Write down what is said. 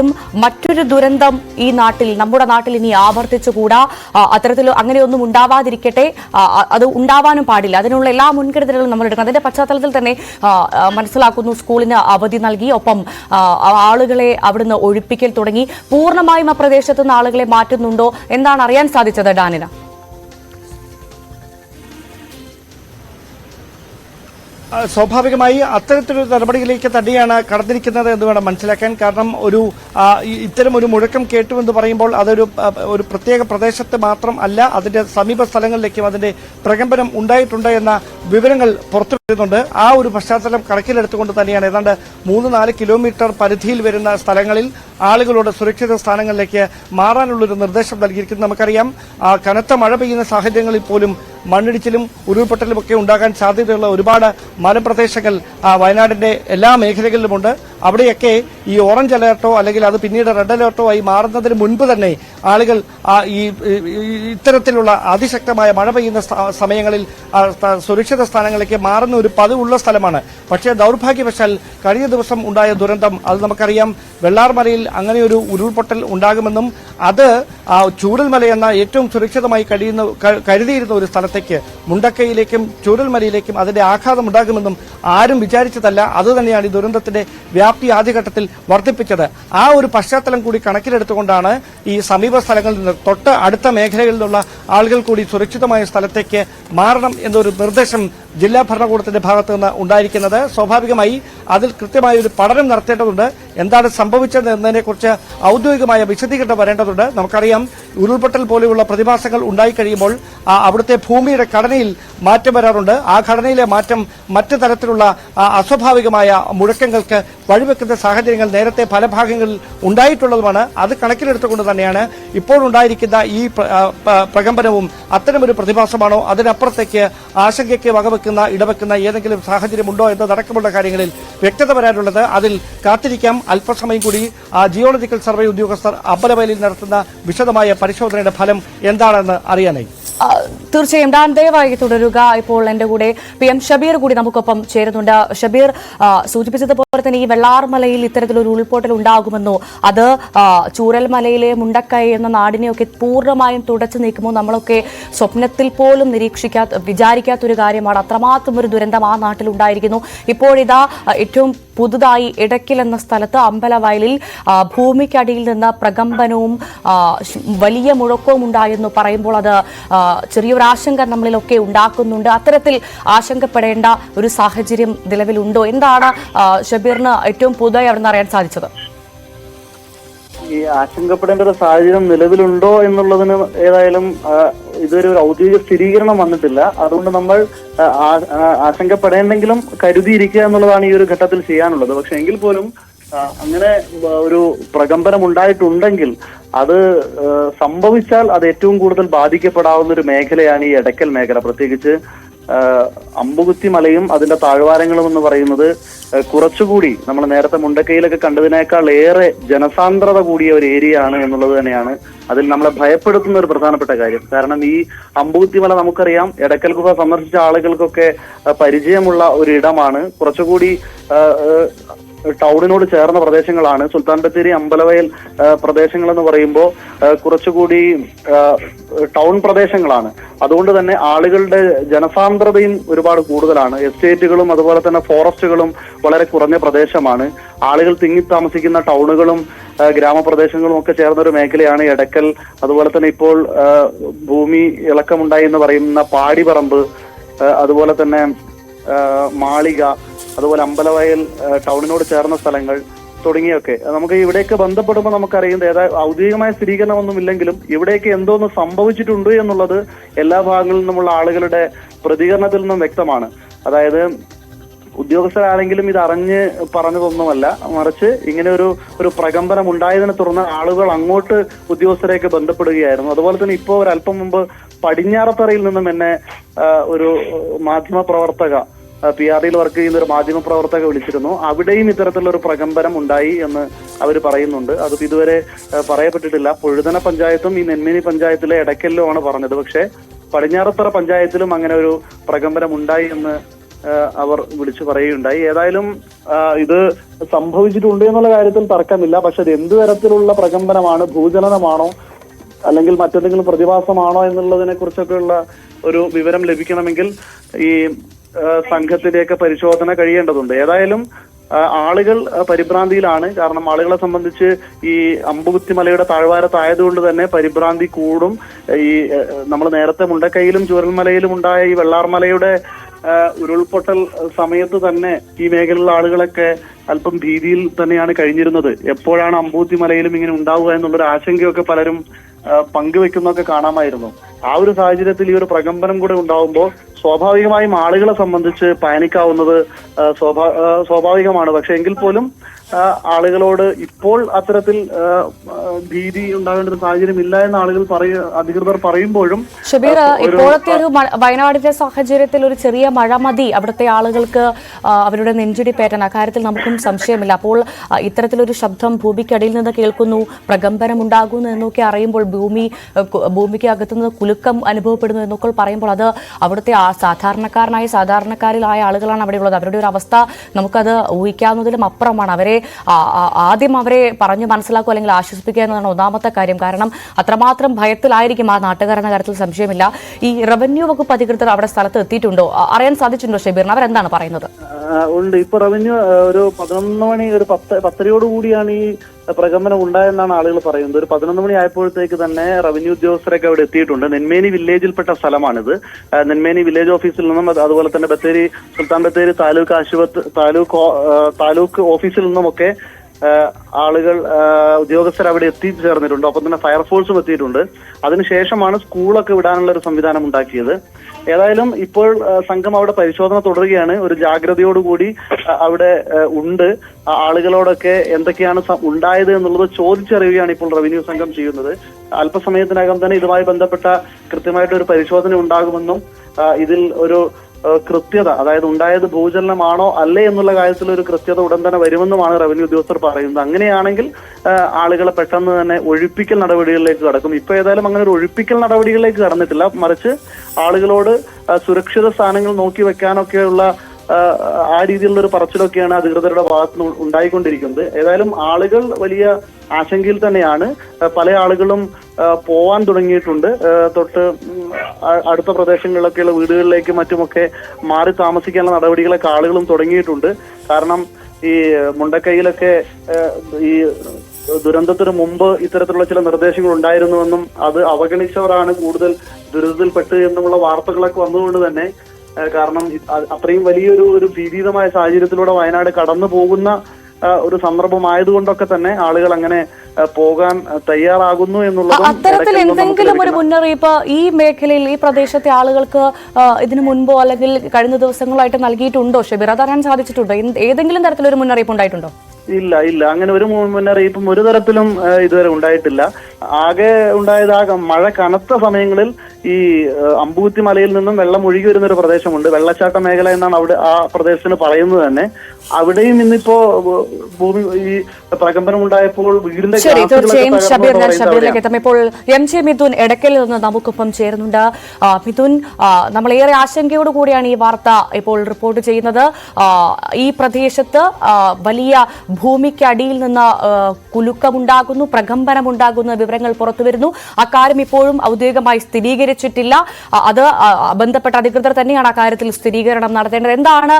പോലും മറ്റൊരു ദുരന്തം ഈ നാട്ടിൽ നമ്മുടെ നാട്ടിൽ ഇനി ആവർത്തിച്ചുകൂടാ. അത്തരത്തിൽ അങ്ങനെയൊന്നും ഉണ്ടാവാതിരിക്കട്ടെ. അത് ഉണ്ടാവാനും പാടില്ല. അതിനുള്ള എല്ലാ മുൻകരുതലുകളും നമ്മൾ എടുക്കണം. അതിന്റെ പശ്ചാത്തലത്തിൽ തന്നെ മനസ്സിലാക്കുന്നു സ്കൂളിന് അവധി നൽകി. ഒപ്പം ആളുകളെ അവിടുന്ന് ഒഴിപ്പിക്കൽ തുടങ്ങി. പൂർണമായും ആ പ്രദേശത്ത് നിന്ന് ആളുകളെ മാറ്റുന്നുണ്ടോ? എന്താണ് അറിയാൻ സാധിച്ചത് ഡാനിന? സ്വാഭാവികമായി അത്തരത്തിലൊരു നടപടിയിലേക്ക് തന്നെയാണ് കടന്നിരിക്കുന്നത് എന്ന് വേണം മനസ്സിലാക്കാൻ. കാരണം ഒരു ഇത്തരം ഒരു മുഴക്കം കേട്ടു എന്ന് പറയുമ്പോൾ അതൊരു ഒരു പ്രത്യേക പ്രദേശത്ത് മാത്രം അല്ല അതിന്റെ സമീപ സ്ഥലങ്ങളിലേക്കും അതിന്റെ പ്രകമ്പനം ഉണ്ടായിട്ടുണ്ട് എന്ന വിവരങ്ങൾ പുറത്തു വരുന്നുണ്ട് ആ ഒരു പശ്ചാത്തലം കണക്കിലെടുത്തുകൊണ്ട് തന്നെയാണ്. ഏതാണ്ട് മൂന്ന് നാല് കിലോമീറ്റർ പരിധിയിൽ വരുന്ന സ്ഥലങ്ങളിൽ ആളുകളോട് സുരക്ഷിത സ്ഥാനങ്ങളിലേക്ക് മാറാനുള്ളൊരു നിർദ്ദേശം നൽകിയിരിക്കുന്നത് നമുക്കറിയാം കനത്ത മഴ പെയ്യുന്ന സാഹചര്യങ്ങളിൽ പോലും മണ്ണിടിച്ചിലും ഉരുൾപൊട്ടലും ഒക്കെ ഉണ്ടാകാൻ സാധ്യതയുള്ള ഒരുപാട് മലപ്രദേശങ്ങൾ വയനാടിന്റെ എല്ലാ മേഖലകളിലുമുണ്ട്. അവിടെയൊക്കെ ഈ ഓറഞ്ച് അലേർട്ടോ അല്ലെങ്കിൽ അത് പിന്നീട് റെഡ് അലേർട്ടോ ആയി മാറുന്നതിന് മുൻപ് തന്നെ ആളുകൾ ഈ ഇത്തരത്തിലുള്ള അതിശക്തമായ മഴ പെയ്യുന്ന സമയങ്ങളിൽ സുരക്ഷിത സ്ഥാനങ്ങളിലേക്ക് മാറുന്ന ഒരു പതിവുള്ള സ്ഥലമാണ്. പക്ഷേ ദൗർഭാഗ്യവശാൽ കഴിഞ്ഞ ദിവസം ഉണ്ടായ ദുരന്തം അത് നമുക്കറിയാം വെള്ളാർമലയിൽ അങ്ങനെയൊരു ഉരുൾപൊട്ടൽ ഉണ്ടാകുമെന്നും അത് ആ ചൂരൽമല എന്ന ഏറ്റവും സുരക്ഷിതമായി കഴിയുന്ന കരുതിയിരുന്ന ഒരു സ്ഥലത്തേക്ക് മുണ്ടക്കയിലേക്കും ചൂരൽമലയിലേക്കും അതിന്റെ ആഘാതം ഉണ്ടാകുമെന്നും ആരും വിചാരിച്ചതല്ല. അതുതന്നെയാണ് ഈ ദുരന്തത്തിന്റെ വ്യാപ്തി ആദ്യഘട്ടത്തിൽ വർദ്ധിപ്പിച്ചത്. ആ ഒരു പശ്ചാത്തലം കൂടി കണക്കിലെടുത്തുകൊണ്ടാണ് ഈ സമീപ സ്ഥലങ്ങളിൽ നിന്ന് തൊട്ട് അടുത്ത മേഖലകളിലുള്ള ആളുകൾ കൂടി സുരക്ഷിതമായ സ്ഥലത്തേക്ക് മാറണം എന്നൊരു നിർദ്ദേശം ജില്ലാ ഭരണകൂടത്തിന്റെ ഭാഗത്ത് നിന്ന് ഉണ്ടായിരിക്കുന്നത്. സ്വാഭാവികമായി അതിൽ കൃത്യമായ ഒരു പഠനം നടത്തേണ്ടതുണ്ട്. എന്താണ് സംഭവിച്ചത് എന്നതിനെക്കുറിച്ച് ഔദ്യോഗികമായ വിശദീകരണം വരേണ്ടതുണ്ട്. നമുക്കറിയാം ഉരുൾപൊട്ടൽ പോലെയുള്ള പ്രതിഭാസങ്ങൾ ഉണ്ടായിക്കഴിയുമ്പോൾ അവിടുത്തെ ഭൂമിയുടെ ഘടനയിൽ മാറ്റം വരാറുണ്ട്. ആ ഘടനയിലെ മാറ്റം മറ്റു തരത്തിലുള്ള അസ്വാഭാവികമായ മുഴക്കങ്ങൾക്ക് വഴിവെക്കുന്ന സാഹചര്യങ്ങൾ നേരത്തെ പല ഭാഗങ്ങളിൽ ഉണ്ടായിട്ടുള്ളതുമാണ്. അത് കണക്കിലെടുത്തുകൊണ്ട് തന്നെയാണ് ഇപ്പോഴുണ്ടായിരിക്കുന്ന ഈ പ്രകമ്പനവും അത്തരമൊരു പ്രതിഭാസമാണോ? അതിനപ്പുറത്തേക്ക് ആശങ്കയ്ക്ക് വകവെക്കുന്ന ഇടവെക്കുന്ന ഏതെങ്കിലും സാഹചര്യമുണ്ടോ എന്നതടക്കമുള്ള കാര്യങ്ങളിൽ വ്യക്തത വരാനുള്ളത്. അതിൽ കാത്തിരിക്കാം. അല്പസമയം കൂടി ആ ജിയോളജിക്കൽ സർവേ ഉദ്യോഗസ്ഥർ അമ്പലവയലിൽ നടത്തുന്ന വിശദമായ പരിശോധനയുടെ ഫലം എന്താണെന്ന് അറിയാനായി. തീർച്ചയായും ഡാൻ ദയവായി തുടരുക. ഇപ്പോൾ എന്റെ കൂടെ പി എം ഷബീർ കൂടി നമുക്കൊപ്പം ചേരുന്നുണ്ട്. ഷബീർ സൂചിപ്പിച്ചതുപോലെ തന്നെ ഈ വെള്ളാർമലയിൽ ഇത്തരത്തിലൊരു ഉൾപൊട്ടൽ ഉണ്ടാകുമെന്നോ അത് ചൂരൽമലയിലെ മുണ്ടക്കൈ എന്ന നാടിനെയൊക്കെ പൂർണമായും തുടച്ചു നീക്കുമോ നമ്മളൊക്കെ സ്വപ്നത്തിൽ പോലും നിരീക്ഷിക്കാത്ത വിചാരിക്കാത്തൊരു കാര്യമാണ്. അത്രമാത്രം ഒരു ദുരന്തം ആ നാട്ടിൽ ഉണ്ടായിരിക്കുന്നു. ഇപ്പോഴിതാ ഏറ്റവും പുതുതായി ഇടയ്ക്കൽ എന്ന സ്ഥലത്ത് അമ്പലവയലിൽ ഭൂമിക്കടിയിൽ നിന്ന് പ്രകമ്പനവും വലിയ മുഴക്കവും ഉണ്ടായെന്ന് പറയുമ്പോൾ അത് ആ, ചെറിയൊരു ആശങ്ക നമ്മളിലൊക്കെ ഉണ്ടാക്കുന്നുണ്ട്. അത്തരത്തിൽ ആശങ്കപ്പെടേണ്ട ഒരു സാഹചര്യം നിലവിലുണ്ടോ? എന്താണ് ഷബീറിന് ഏറ്റവും പുതുതായി അവിടെ അറിയാൻ സാധിച്ചത്? ഈ ആശങ്കപ്പെടേണ്ട ഒരു സാഹചര്യം നിലവിലുണ്ടോ എന്നുള്ളതിന് ഏതായാലും ഇതുവരെ ഒരു ഔദ്യോഗിക സ്ഥിരീകരണം വന്നിട്ടില്ല. അതുകൊണ്ട് നമ്മൾ ആശങ്കപ്പെടേണ്ടെങ്കിലും കരുതിയിരിക്കുക എന്നുള്ളതാണ് ഈ ഒരു ഘട്ടത്തിൽ ചെയ്യാനുള്ളത്. പക്ഷെ എങ്കിൽ പോലും അങ്ങനെ ഒരു പ്രകമ്പനം ഉണ്ടായിട്ടുണ്ടെങ്കിൽ അത് സംഭവിച്ചാൽ അത് ഏറ്റവും കൂടുതൽ ബാധിക്കപ്പെടാവുന്ന ഒരു മേഖലയാണ് ഈ എടക്കൽ മേഖല. പ്രത്യേകിച്ച് അമ്പുകുത്തി മലയും അതിന്റെ താഴ്വാരങ്ങളും എന്ന് പറയുന്നത് കുറച്ചുകൂടി നമ്മൾ നേരത്തെ മുണ്ടക്കൈയിലൊക്കെ കണ്ടതിനേക്കാൾ ഏറെ ജനസാന്ദ്രത കൂടിയ ഒരു ഏരിയ ആണ് എന്നുള്ളത് തന്നെയാണ് അതിൽ നമ്മളെ ഭയപ്പെടുത്തുന്ന ഒരു പ്രധാനപ്പെട്ട കാര്യം. കാരണം ഈ അമ്പുകുത്തി മല നമുക്കറിയാം എടക്കൽ ഗുഹ സന്ദർശിച്ച ആളുകൾക്കൊക്കെ പരിചയമുള്ള ഒരു ഇടമാണ്. കുറച്ചുകൂടി ടൗണിനോട് ചേർന്ന പ്രദേശങ്ങളാണ്. സുൽത്താൻ ബത്തേരി അമ്പലവയൽ പ്രദേശങ്ങൾ എന്ന് പറയുമ്പോൾ കുറച്ചുകൂടി ടൗൺ പ്രദേശങ്ങളാണ്. അതുകൊണ്ട് തന്നെ ആളുകളുടെ ജനസാന്ദ്രതയും ഒരുപാട് കൂടുതലാണ്. എസ്റ്റേറ്റുകളും അതുപോലെ തന്നെ ഫോറസ്റ്റുകളും വളരെ കുറഞ്ഞ പ്രദേശമാണ്. ആളുകൾ തിങ്ങി താമസിക്കുന്ന ടൗണുകളും ഗ്രാമപ്രദേശങ്ങളും ഒക്കെ ചേർന്ന ഒരു മേഖലയാണ് എടക്കൽ. അതുപോലെ തന്നെ ഇപ്പോൾ ഭൂമി ഇളക്കമുണ്ടായി എന്ന് പറയുന്ന പാടിപറമ്പ് അതുപോലെ തന്നെ മാളിക അതുപോലെ അമ്പലവയൽ ടൗണിനോട് ചേർന്ന സ്ഥലങ്ങൾ തുടങ്ങിയൊക്കെ. നമുക്ക് ഇവിടേക്ക് ബന്ധപ്പെടുമ്പോൾ നമുക്കറിയുന്നത് ഏതാ ഔദ്യോഗികമായ സ്ഥിരീകരണമൊന്നും ഇല്ലെങ്കിലും ഇവിടെയൊക്കെ എന്തോന്ന് സംഭവിച്ചിട്ടുണ്ട് എന്നുള്ളത് എല്ലാ ഭാഗങ്ങളിൽ നിന്നുമുള്ള ആളുകളുടെ പ്രതികരണത്തിൽ നിന്നും വ്യക്തമാണ്. അതായത് ഉദ്യോഗസ്ഥരാണെങ്കിലും ഇത് അറിഞ്ഞ് പറഞ്ഞതൊന്നുമല്ല. മറിച്ച് ഇങ്ങനെ ഒരു ഒരു പ്രകമ്പനം ഉണ്ടായതിനെ തുടർന്ന് ആളുകൾ അങ്ങോട്ട് ഉദ്യോഗസ്ഥരേക്ക് ബന്ധപ്പെടുകയായിരുന്നു. അതുപോലെ തന്നെ ഇപ്പോൾ ഒരല്പം മുമ്പ് പടിഞ്ഞാറത്തറയിൽ നിന്നും എന്നെ ഒരു മാധ്യമ പ്രവർത്തക പി ആർ ഡിയിൽ വർക്ക് ചെയ്യുന്ന ഒരു മാധ്യമ പ്രവർത്തക വിളിച്ചിരുന്നു. അവിടെയും ഇത്തരത്തിലുള്ള ഒരു പ്രകമ്പനം ഉണ്ടായി എന്ന് അവർ പറയുന്നുണ്ട്. അത് ഇതുവരെ പറയപ്പെട്ടിട്ടില്ല. പൊഴുതന പഞ്ചായത്തും ഈ നെന്മിനി പഞ്ചായത്തിലെ ആണ് പറഞ്ഞത്. പക്ഷേ പടിഞ്ഞാറത്തറ പഞ്ചായത്തിലും അങ്ങനെ ഒരു പ്രകമ്പനം ഉണ്ടായി എന്ന് അവർ വിളിച്ചു പറയുകയുണ്ടായി. ഏതായാലും ഇത് സംഭവിച്ചിട്ടുണ്ട് എന്നുള്ള കാര്യത്തിൽ തർക്കമില്ല. പക്ഷെ അത് എന്ത് തരത്തിലുള്ള പ്രകമ്പനമാണ്? ഭൂചലനമാണോ? അല്ലെങ്കിൽ മറ്റെന്തെങ്കിലും പ്രതിഭാസമാണോ എന്നുള്ളതിനെ കുറിച്ചൊക്കെയുള്ള ഒരു വിവരം ലഭിക്കണമെങ്കിൽ ഈ സംഘത്തിന്റെയൊക്കെ പരിശോധന കഴിയേണ്ടതുണ്ട്. ഏതായാലും ആളുകൾ പരിഭ്രാന്തിയിലാണ്. കാരണം ആളുകളെ സംബന്ധിച്ച് ഈ അമ്പുകുത്തിമലയുടെ താഴ്വാരത്തായതുകൊണ്ട് തന്നെ പരിഭ്രാന്തി കൂടും. ഈ നമ്മൾ നേരത്തെ മുണ്ടക്കൈയിലും ചൂരൽമലയിലും ഉണ്ടായ ഈ വെള്ളാർമലയുടെ ഉരുൾപൊട്ടൽ സമയത്ത് തന്നെ ഈ മേഖലയിലുള്ള ആളുകളൊക്കെ അല്പം ഭീതിയിൽ തന്നെയാണ് കഴിഞ്ഞിരുന്നത്. എപ്പോഴാണ് അമ്പൂത്തി മലയിലും ഇങ്ങനെ ഉണ്ടാവുക എന്നുള്ളൊരു ആശങ്കയൊക്കെ പലരും പങ്കുവെക്കുന്നൊക്കെ കാണാമായിരുന്നു. ആ ഒരു സാഹചര്യത്തിൽ ഈ ഒരു പ്രകമ്പനം കൂടെ ഉണ്ടാവുമ്പോൾ സ്വാഭാവികമായും ആളുകളെ സംബന്ധിച്ച് പാനിക്കാവുന്നത് സ്വാഭാവികമാണ്. പക്ഷെ എങ്കിൽ പോലും ആളുകളോട് ഇപ്പോൾ അത്തരത്തിൽ ഭീതി ഉണ്ടാകേണ്ട ഒരു സാഹചര്യം ഇല്ല എന്ന് ആളുകൾ പറയ അധികൃതർ പറയുമ്പോഴും ഷബീർ ഇപ്പോഴത്തെ ഒരു വയനാടിന്റെ സാഹചര്യത്തിൽ ഒരു ചെറിയ മഴ മതി. അവിടുത്തെ ആളുകൾക്ക് അവരുടെ നെഞ്ചിടി പേറ്റാൻ അക്കാര്യത്തിൽ നമുക്കും സംശയമില്ല. അപ്പോൾ ഇത്തരത്തിലൊരു ശബ്ദം ഭൂമിക്കടിയിൽ നിന്ന് കേൾക്കുന്നു പ്രകമ്പനം ഉണ്ടാകുന്നു എന്നൊക്കെ അറിയുമ്പോൾ ഭൂമി ഭൂമിക്ക് അകത്തുനിന്ന് കുലുക്കം അനുഭവപ്പെടുന്നു എന്നൊക്കെ പറയുമ്പോൾ അത് അവിടുത്തെ ആ സാധാരണക്കാരനായ സാധാരണക്കാരിലായ ആളുകളാണ് അവിടെയുള്ളത്. അവരുടെ ഒരു അവസ്ഥ നമുക്കത് ഊഹിക്കാവുന്നതിലും അപ്പുറമാണ്. അവരെ ആദ്യം അവരെ പറഞ്ഞു മനസ്സിലാക്കുക അല്ലെങ്കിൽ ആശ്വസിപ്പിക്കുക എന്നതാണ് ഒന്നാമത്തെ കാര്യം. കാരണം അത്രമാത്രം ഭയത്തിലായിരിക്കും ആ നാട്ടുകാരെന്ന കാര്യത്തിൽ സംശയമില്ല. ഈ റവന്യൂ വകുപ്പ് അധികൃതർ അവിടെ സ്ഥലത്ത് എത്തിയിട്ടുണ്ടോ? അറിയാൻ സാധിച്ചിട്ടുണ്ടോ ഷെബീറിന്? അവരെന്താണ് പറയുന്നത്? ഉണ്ട്. ഇപ്പൊ റവന്യൂ ഒരു പതിനൊന്ന് മണി ഒരു പത്ത് പത്തരയോട് കൂടിയാണ് ഈ പ്രകമ്പനം ഉണ്ടായെന്നാണ് ആളുകൾ പറയുന്നത്. ഒരു പതിനൊന്ന് മണി ആയപ്പോഴത്തേക്ക് തന്നെ റവന്യൂ ഉദ്യോഗസ്ഥരൊക്കെ അവിടെ എത്തിയിട്ടുണ്ട്. നെന്മേനി വില്ലേജിൽപ്പെട്ട സ്ഥലമാണിത്. നെന്മേനി വില്ലേജ് ഓഫീസിൽ നിന്നും അതുപോലെ തന്നെ ബത്തേരി സുൽത്താൻ ബത്തേരി താലൂക്ക് ആശുപത്രി താലൂക്ക് താലൂക്ക് ഓഫീസിൽ നിന്നുമൊക്കെ ആളുകൾ ഉദ്യോഗസ്ഥർ അവിടെ എത്തിച്ചേർന്നിട്ടുണ്ട്. ഒപ്പം തന്നെ ഫയർഫോഴ്സും എത്തിയിട്ടുണ്ട്. അതിനുശേഷമാണ് സ്കൂളൊക്കെ വിടാനുള്ള ഒരു സംവിധാനം ഉണ്ടാക്കിയത്. ഏതായാലും ഇപ്പോൾ സംഘം അവിടെ പരിശോധന തുടരുകയാണ്. ഒരു ജാഗ്രതയോടുകൂടി അവിടെ ഉണ്ട്. ആളുകളോടൊക്കെ എന്തൊക്കെയാണ് ഉണ്ടായത് എന്നുള്ളത് ചോദിച്ചറിയുകയാണ് ഇപ്പോൾ റവന്യൂ സംഘം ചെയ്യുന്നത്. അല്പസമയത്തിനകം തന്നെ ഇതുമായി ബന്ധപ്പെട്ട കൃത്യമായിട്ട് ഒരു പരിശോധന ഉണ്ടാകുമെന്നും ഇതിൽ ഒരു കൃത്യത അതായത് ഉണ്ടായത് ഭൂചലനമാണോ അല്ലേ എന്നുള്ള കാര്യത്തിൽ ഒരു കൃത്യത ഉടൻ തന്നെ വരുമെന്നുമാണ് റവന്യൂ ഉദ്യോഗസ്ഥർ പറയുന്നത്. അങ്ങനെയാണെങ്കിൽ ആളുകളെ പെട്ടെന്ന് തന്നെ ഒഴിപ്പിക്കൽ നടപടികളിലേക്ക് കടക്കും. ഇപ്പൊ ഏതായാലും അങ്ങനെ ഒരു ഒഴിപ്പിക്കൽ നടപടികളിലേക്ക് കടന്നിട്ടില്ല. മറിച്ച് ആളുകളോട് സുരക്ഷിത സ്ഥാനങ്ങൾ നോക്കി വെക്കാനൊക്കെയുള്ള ആ, രീതിയിലുള്ള ഒരു പറച്ചിലൊക്കെയാണ് അധികൃതരുടെ ഭാഗത്ത് നിന്ന് ഉണ്ടായിക്കൊണ്ടിരിക്കുന്നത്. ഏതായാലും ആളുകൾ വലിയ ആശങ്കയിൽ തന്നെയാണ്. പല ആളുകളും പോവാൻ തുടങ്ങിയിട്ടുണ്ട്. തൊട്ട് അടുത്ത പ്രദേശങ്ങളിലൊക്കെയുള്ള വീടുകളിലേക്ക് മറ്റുമൊക്കെ മാറി താമസിക്കാനുള്ള നടപടികളൊക്കെ ആളുകളും തുടങ്ങിയിട്ടുണ്ട്. കാരണം ഈ മുണ്ടക്കൈയിലൊക്കെ ഈ ദുരന്തത്തിന് മുമ്പ് ഇത്തരത്തിലുള്ള ചില നിർദ്ദേശങ്ങൾ ഉണ്ടായിരുന്നുവെന്നും അത് അവഗണിച്ചവരാണ് കൂടുതൽ ദുരിതത്തിൽപ്പെട്ട് എന്നുമുള്ള വാർത്തകളൊക്കെ വന്നതുകൊണ്ട് തന്നെ കാരണം അത്രയും വലിയൊരു ഒരു ഭീതിതമായ സാഹചര്യത്തിലൂടെ വയനാട് കടന്നു പോകുന്ന ഒരു സന്ദർഭമായതുകൊണ്ടൊക്കെ തന്നെ ആളുകൾ അങ്ങനെ പോകാൻ തയ്യാറാകുന്നു എന്നുള്ളത് അത്തരത്തിൽ എന്തെങ്കിലും ഒരു മുന്നറിയിപ്പ് ഈ മേഖലയിൽ ഈ പ്രദേശത്തെ ആളുകൾക്ക് ഇതിനു മുൻപോ അല്ലെങ്കിൽ കഴിഞ്ഞ ദിവസങ്ങളായിട്ട് നൽകിയിട്ടുണ്ടോ ഷെബീർ? അതറിയാൻ സാധിച്ചിട്ടുണ്ടോ? ഏതെങ്കിലും തരത്തിലൊരു മുന്നറിയിപ്പ് ഉണ്ടായിട്ടുണ്ടോ? ഇല്ല ഇല്ല. അങ്ങനെ ഒരു മുന്നറിയിപ്പും ഒരു തരത്തിലും ഇതുവരെ ഉണ്ടായിട്ടില്ല. ആകെ ഉണ്ടായത് ആ മഴ കനത്ത സമയങ്ങളിൽ ഈ അമ്പൂത്തി മലയിൽ നിന്നും വെള്ളം ഒഴുകി വരുന്ന ഒരു പ്രദേശമുണ്ട്. വെള്ളച്ചാട്ട മേഖല എന്നാണ് അവിടെ ആ പ്രദേശത്തിന് പറയുന്നത് തന്നെ. അവിടെയും ഇന്നിപ്പോ ഭൂമി ഈ പ്രകമ്പനം ഉണ്ടായപ്പോൾ വീടിന്റെ ശരി തീർച്ചയായും ഷബീർ എന്ന് ഞാൻ ഷബീറിലേക്ക് എത്താം. ഇപ്പോൾ എം ജെ മിഥുൻ എടക്കലിൽ നിന്ന് നമുക്കൊപ്പം ചേരുന്നുണ്ട്. മിഥുൻ നമ്മൾ നമ്മളേറെ ആശങ്കയോട് കൂടിയാണ് ഈ വാർത്ത ഇപ്പോൾ റിപ്പോർട്ട് ചെയ്യുന്നത്. ഈ പ്രദേശത്ത് വലിയ ഭൂമിക്കടിയിൽ നിന്ന് കുലുക്കമുണ്ടാകുന്നു പ്രകമ്പനമുണ്ടാകുന്ന വിവരങ്ങൾ പുറത്തുവരുന്നു. അക്കാര്യം ഇപ്പോഴും ഔദ്യോഗികമായി സ്ഥിരീകരിച്ചിട്ടില്ല. അത് ബന്ധപ്പെട്ട അധികൃതർ തന്നെയാണ് അക്കാര്യത്തിൽ സ്ഥിരീകരണം നടത്തേണ്ടത്. എന്താണ്